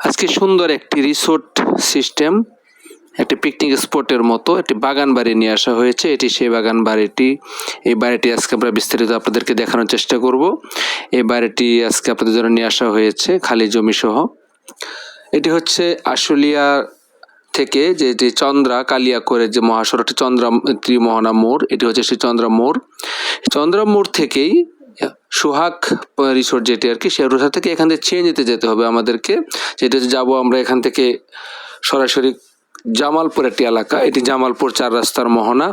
আজকে সুন্দর একটি রিসোর্ট সিস্টেম একটি পিকনিক স্পটের মতো, একটি বাগান বাড়ি নিয়ে আসা হয়েছে। এটি সেই বাগান বাড়িটি, এই বাড়িটি আজকে আমরা বিস্তারিত আপনাদেরকে দেখানোর চেষ্টা করব। এই বাড়িটি আজকে আপনাদের জন্য নিয়ে আসা হয়েছে খালি জমি সহ। এটি হচ্ছে আশুলিয়া থেকে যে যে চন্দ্রা কালিয়া করে যে মহাসড়কটি চন্দ্রা ত্রিমোহনা মোড়, এটি হচ্ছে সেই চন্দ্রা মোড়। চন্দ্রা মোড় থেকেই সোহাগ রিসোর্ট যেটি আর কি, সে রোসা থেকে এখান থেকে চেঞ্জিতে যেতে হবে আমাদেরকে। যেটা হচ্ছে যাব আমরা এখান থেকে সরাসরি জামালপুর একটি এলাকা। এটি জামালপুর চার রাস্তার মোহনা।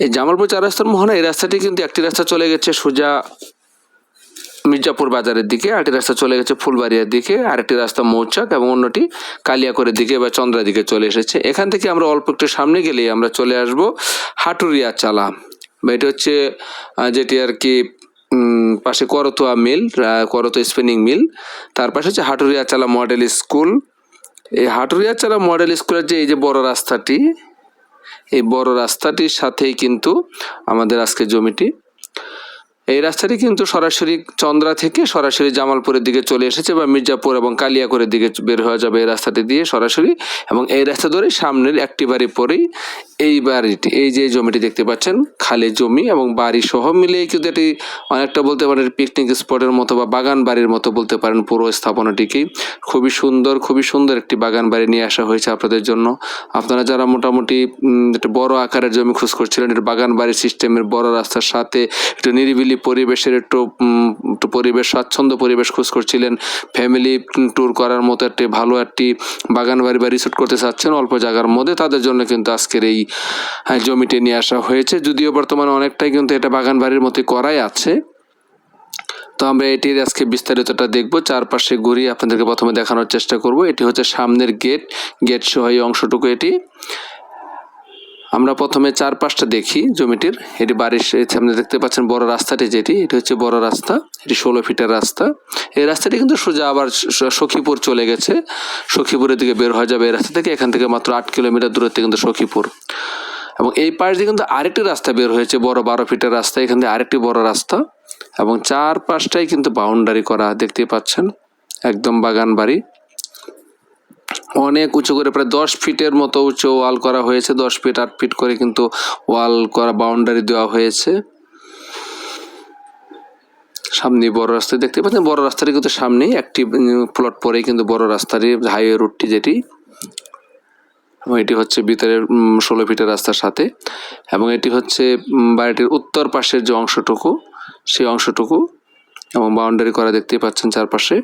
এই জামালপুর চার রাস্তার মোহনা, এই রাস্তাটি কিন্তু একটি রাস্তা চলে গেছে সোজা মির্জাপুর বাজারের দিকে, আরেকটি রাস্তা চলে গেছে ফুলবাড়িয়ার দিকে, আরেকটি রাস্তা মৌচাক এবং অন্যটি কালিয়াকরের দিকে বা চন্দ্রা দিকে চলে এসেছে। এখান থেকে আমরা অল্প একটু সামনে গেলেই আমরা চলে আসব হাটুরিয়া চালা। বা এটা হচ্ছে যেটি আর কি পাশে Karatoya mill ah, Karatoya spinning mill তার পাশে হচ্ছে হাটুরিয়া চালা মডেল স্কুল এই হাটুরিয়া চালা মডেল স্কুলের যে এই যে বড় রাস্তাটি এই বড় রাস্তাটির সাথেই কিন্তু আমাদের আজকে জমিটি। এই রাস্তাটি কিন্তু সরাসরি চন্দ্রা থেকে সরাসরি জামালপুরের দিকে চলে এসেছে বা মির্জাপুর এবং কালিয়াকরের দিকে বের হয়ে যাবে এই রাস্তাটি দিয়ে সরাসরি। এবং এই রাস্তা ধরে সামনের একটি বাড়ি পরেই এই বাড়িটি এই যে জমিটি দেখতে পাচ্ছেন, খালি জমি এবং বাড়ি সহ মিলিয়ে কিন্তু এটি অনেকটা বলতে পারেন পিকনিক স্পটের মতো বা বাগান বাড়ির মতো বলতে পারেন পুরো স্থাপনাটিকে। খুবই সুন্দর খুবই সুন্দর একটি বাগান বাড়ি নিয়ে আসা হয়েছে আপনাদের জন্য। আপনারা যারা মোটামুটি একটা বড় আকারের জমি খোঁজ করছিলেন এটা বাগান বাড়ি সিস্টেমের বড় রাস্তার সাথে একটু নিরিবিলি পরিবেশের একটু একটু পরিবেশ, স্বাচ্ছন্দ্য পরিবেশ খোঁজ করছিলেন ফ্যামিলি ট্যুর করার মতো একটি ভালো একটি বাগান বাড়ি বা রিসোর্ট করতে চাচ্ছেন অল্প জায়গার মধ্যে, তাদের জন্য কিন্তু আজকের এই হ্যাঁ, জমিটি নিয়ে আসা হয়েছে। যদিও বর্তমানে অনেকটাই কিন্তু এটা বাগান বাড়ির মতো করাই আছে। তো আমরা এটির আজকে বিস্তারিতটা দেখব। চারপাশে ঘুরিয়ে আপনাদেরকে প্রথমে দেখানোর চেষ্টা করব। এটি হচ্ছে সামনের গেট গেট সহ এই অংশটুকু এটি। আমরা প্রথমে চারপাশটা দেখি জমিটির। এটি বাড়ির সামনে দেখতে পাচ্ছেন বড় রাস্তাটি যেটি। এটি হচ্ছে বড় রাস্তা। এটি ষোলো ফিটের রাস্তা। এই রাস্তাটি কিন্তু সোজা আবার সখীপুর চলে গেছে। সখীপুরের দিকে বের হয়ে যাবে এই রাস্তা থেকে। এখান থেকে মাত্র আট কিলোমিটার দূরত্বে কিন্তু সখীপুর। এবং এই পাশ দিয়ে কিন্তু আরেকটি রাস্তা বের হয়েছে, বড় বারো ফিটের রাস্তা। এখান থেকে আরেকটি বড় রাস্তা। এবং চার পাশটাই কিন্তু বাউন্ডারি করা দেখতে পাচ্ছেন। একদম বাগান বাড়ি। অনেক উঁচু করে, প্রায় দশ ফিটের মতো উঁচু ওয়াল করা হয়েছে, দশ ফিট, আট ফিট করে কিন্তু ওয়াল করা বাউন্ডারি দেওয়া হয়েছে। সামনে বড় রাস্তা দেখতে পাচ্ছেন, বড় রাস্তাটি কিন্তু সামনেই, একটি প্লট পরেই কিন্তু বড় রাস্তাটি হাইওয়ে রুটটি যেটি। এবং এটি হচ্ছে ভিতরের ষোলো ফিটের রাস্তার সাথে। এবং এটি হচ্ছে বাড়িটির উত্তর পাশের যে অংশটুকু, সেই অংশটুকু এবং বাউন্ডারি করা দেখতেই পাচ্ছেন চারপাশে।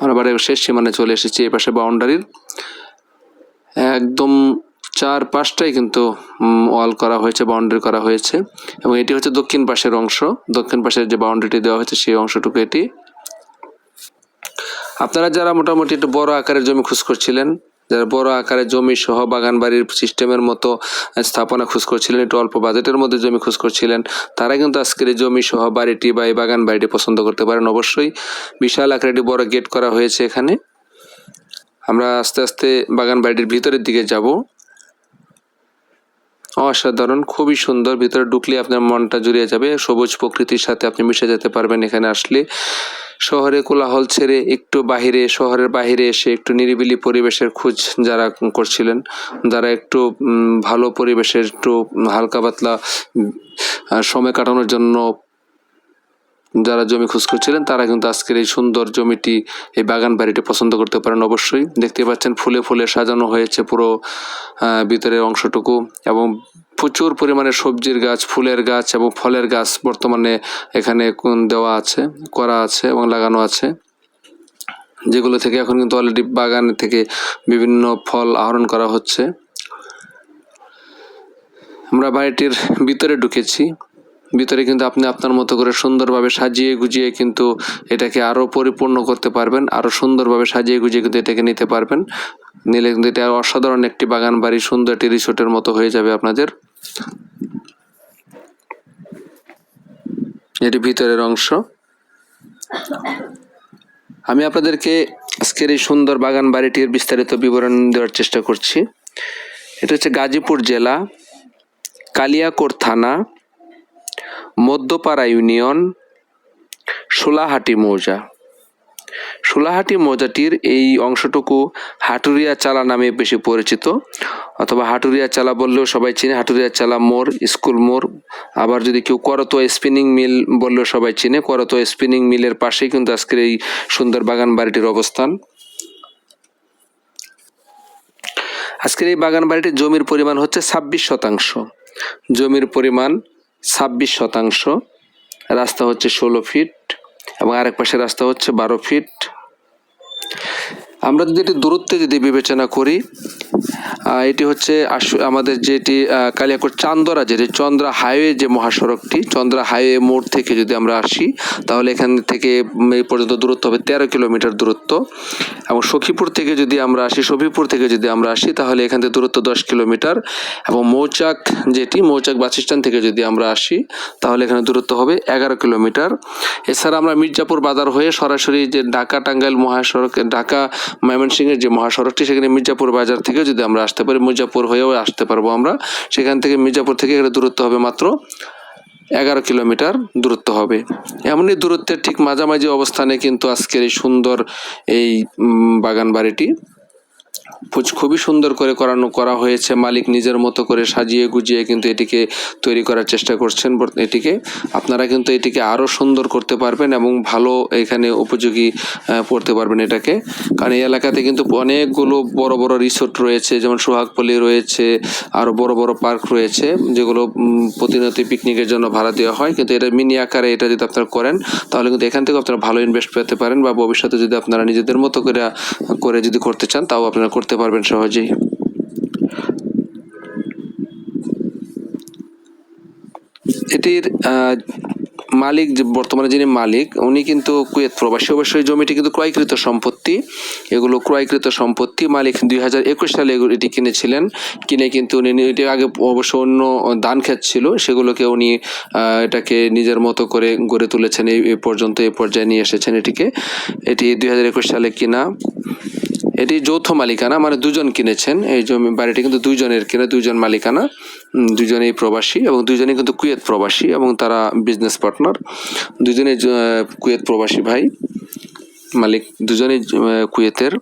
আমরা বাড়ির শেষ সীমানে চলে এসেছি, এই পাশে বাউন্ডারির। একদম চার পাশটাই কিন্তু ওয়াল করা হয়েছে, বাউন্ডারি করা হয়েছে। এবং এটি হচ্ছে দক্ষিণ পাশের অংশ। দক্ষিণ পাশের যে বাউন্ডারিটি দেওয়া হয়েছে, সেই অংশটুকু এটি। আপনারা যারা মোটামুটি একটু বড় আকারের জমি খোঁজ করছিলেন যারা বড় আকারে জমি সহ বাগান বাড়ির সিস্টেমের মতো স্থাপনা খোঁজ করছিলেন, একটু অল্প বাজেটের মধ্যে জমি খোঁজ করছিলেন। তারা কিন্তু আজকের এই জমি সহ বাড়িটি বা এই বাগান বাড়িটি পছন্দ করতে পারেন অবশ্যই। বিশাল আকারে একটি বড় গেট করা হয়েছে এখানে। আমরা আস্তে আস্তে বাগান বাড়িটির ভিতরের দিকে যাব। অসাধারণ, খুবই সুন্দর। ভিতরে ঢুকলে আপনার মনটা জুড়িয়ে যাবে। সবুজ প্রকৃতির সাথে আপনি মিশে যেতে পারবেন এখানে আসলে। শহরে কোলাহল ছেড়ে একটু বাহিরে, শহরের বাহিরে এসে একটু নিরিবিলি পরিবেশের খোঁজ যারা করছিলেন, যারা একটু ভালো পরিবেশের একটু হালকা পাতলা সময় কাটানোর জন্য যারা জমি খোঁজ করছিলেন, তারা কিন্তু আজকের এই সুন্দর জমিটি, এই বাগান বাড়িটি পছন্দ করতে পারেন অবশ্যই। দেখতে পাচ্ছেন ফুলে ফুলে সাজানো হয়েছে পুরো ভিতরের অংশটুকু এবং প্রচুর পরিমাণে সবজির গাছ, ফুলের গাছ এবং ফলের গাছ বর্তমানে এখানে দেওয়া আছে, করা আছে এবং লাগানো আছে, যেগুলো থেকে এখন কিন্তু অলরেডি বাগান থেকে বিভিন্ন ফল আহরণ করা হচ্ছে। আমরা বাড়িটির ভিতরে ঢুকেছি। ভিতরে কিন্তু আপনি আপনার মতো করে সুন্দরভাবে সাজিয়ে গুজিয়ে কিন্তু এটাকে আরও পরিপূর্ণ করতে পারবেন আরও সুন্দরভাবে সাজিয়ে গুজিয়ে কিন্তু এটাকে নিতে পারবেন। নিলে কিন্তু এটা অসাধারণ একটি বাগান বাড়ি, সুন্দর একটি রিসোর্টের মতো হয়ে যাবে আপনাদের। এটি ভিতরের অংশ। আমি আপনাদেরকে আজকের এই সুন্দর বাগান বাড়িটির বিস্তারিত বিবরণ দেওয়ার চেষ্টা করছি। এটা হচ্ছে গাজীপুর জেলা, কালিয়াকোট থানা, মধ্যপাড়া ইউনিয়ন, সোলাহাটি মৌজা। সোলাহাটি মৌজাটির এই অংশটুকু হাটুরিয়া চালা নামে বেশি পরিচিত, অথবা হাটুরিয়া চালা বললেও সবাই চিনে। হাটুরিয়া চালা মোড়, স্কুল মোড়, আবার যদি কেউ করতোয়া স্পিনিং মিল বললেও সবাই চিনে। করতোয়া স্পিনিং মিলের পাশেই কিন্তু আজকের এই সুন্দর বাগান বাড়িটির অবস্থান। আজকের এই বাগান বাড়িটির জমির পরিমাণ হচ্ছে ছাব্বিশ শতাংশ। জমির পরিমাণ ছাব্বিশ শতাংশ। রাস্তা হচ্ছে ষোলো ফিট। এবং আরেক পাশে রাস্তা হচ্ছে বারো ফিট। আমরা যদি এটি দূরত্বে যদি বিবেচনা করি এটি হচ্ছে আমাদের যেটি কালিয়াকোট চান্দরা, যেটি চন্দ্রা হাইওয়ে যে মহাসড়কটি, চন্দ্রা হাইওয়ে মোড় থেকে যদি আমরা আসি, তাহলে এখান থেকে এই পর্যন্ত দূরত্ব হবে তেরো কিলোমিটার দূরত্ব। এবং সখীপুর থেকে যদি আমরা আসি, সফিপুর থেকে যদি আমরা আসি, তাহলে এখান থেকে দূরত্ব দশ কিলোমিটার। এবং মৌচাক যেটি, মৌচাক বাস স্ট্যান্ড থেকে যদি আমরা আসি, তাহলে এখানে দূরত্ব হবে এগারো কিলোমিটার। এছাড়া আমরা মির্জাপুর বাজার হয়ে সরাসরি যে ঢাকা টাঙ্গাইল মহাসড়ক ঢাকা ময়মনসিংহের যে মহাসড়কটি, সেখানে মির্জাপুর বাজার থেকে যদি আমরা আসতে পারি মির্জাপুর হয়েও আসতে পারব আমরা। সেখান থেকে মির্জাপুর থেকে এখানে দূরত্ব হবে মাত্র এগারো কিলোমিটার দূরত্ব হবে। এমনই দূরত্বের ঠিক মাঝামাঝি অবস্থানে কিন্তু আজকের এই সুন্দর এই বাগান বাড়িটি খুবই সুন্দর করে করানো, করা হয়েছে। মালিক নিজের মতো করে সাজিয়ে গুজিয়ে কিন্তু এটিকে তৈরি করার চেষ্টা করছেন। এটিকে, আপনারা কিন্তু এটিকে আরও সুন্দর করতে পারবেন এবং ভালো এখানে উপযোগী পড়তে পারবেন এটাকে। কারণ এই এলাকাতে কিন্তু অনেকগুলো বড় বড় রিসোর্ট রয়েছে, যেমন সোহাগপল্লী রয়েছে আরও বড় বড় পার্ক রয়েছে, যেগুলো প্রতিনিয়ত পিকনিকের জন্য ভাড়া দেওয়া হয়। কিন্তু এটা মিনি আকারে এটা যদি আপনারা করেন, তাহলে কিন্তু এখান থেকে আপনারা ভালো ইনভেস্ট পেতে পারেন বা ভবিষ্যতে যদি আপনারা নিজেদের মতো করে করে যদি করতে চান, তাও আপনারা করতে পারবেন সহজেই। এটির মালিক বর্তমানে যিনি মালিক, উনি কিন্তু কুয়েত প্রবাসী। অবশ্যই জমিটি কিন্তু ক্রয়কৃত সম্পত্তি। এগুলো ক্রয়কৃত সম্পত্তি। মালিক দুই হাজার একুশ সালে এটি কিনেছিলেন। কিনে কিন্তু উনি এটি আগে অবশ্য অন্য দান ক্ষেত ছিল। সেগুলোকে উনি এটাকে নিজের মতো করে গড়ে তুলেছেন। এই এই পর্যন্ত এই পর্যায়ে নিয়ে এসেছেন এটিকে। এটি দুই হাজার একুশ সালে কিনা। এটি যৌথ মালিকানা মানে দুজন কিনেছেন। এই জমি বাড়িটি কিন্তু দুইজনের কিনে, দুইজন মালিকানা দুজনেই প্রবাসী এবং দুজনেই কিন্তু কুয়েত প্রবাসী এবং তারা বিজনেস পার্টনার দুজনেই কুয়েত প্রবাসী ভাই, মালিক, দুজনেই কুয়েতের।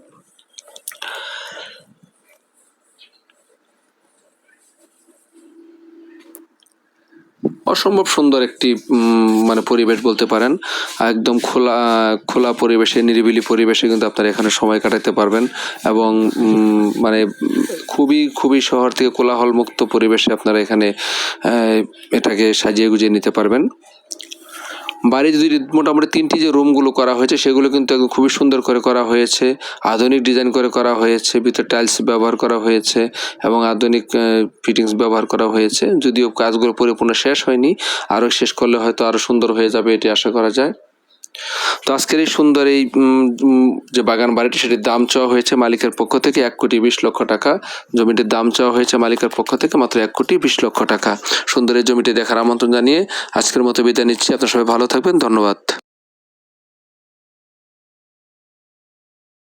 অসম্ভব সুন্দর একটি মানে পরিবেশ বলতে পারেন। একদম খোলা খোলা পরিবেশে, নিরিবিলি পরিবেশে কিন্তু আপনারা এখানে সময় কাটাতে পারবেন এবং মানে খুবই খুবই শহর থেকে কোলাহলমুক্ত পরিবেশে আপনারা এখানে এটাকে সাজিয়ে গুজিয়ে নিতে পারবেন। বাড়ি যদি মোটামুটি তিনটি যে রুমগুলো করা হয়েছে, সেগুলো কিন্তু একদম খুবই সুন্দর করে করা হয়েছে। আধুনিক ডিজাইন করে করা হয়েছে, ভিতরে টাইলস ব্যবহার করা হয়েছে এবং আধুনিক ফিটিংস ব্যবহার করা হয়েছে। যদিও কাজগুলো পরিপূর্ণ শেষ হয়নি, আরও শেষ করলে হয়তো আরও সুন্দর হয়ে যাবে, এটি আশা করা যায়। তো আজকের এই সুন্দর এই যে বাগান বাড়িটি, সেটির দাম চাওয়া হয়েছে মালিকের পক্ষ থেকে এক কোটি বিশ লক্ষ টাকা। জমিটির দাম চাওয়া হয়েছে মালিকের পক্ষ থেকে মাত্র এক কোটি বিশ লক্ষ টাকা। সুন্দর এই জমিটি দেখার আমন্ত্রণ জানিয়ে আজকের মতো বিদায় নিচ্ছি। আপনার সবাই ভালো থাকবেন। ধন্যবাদ।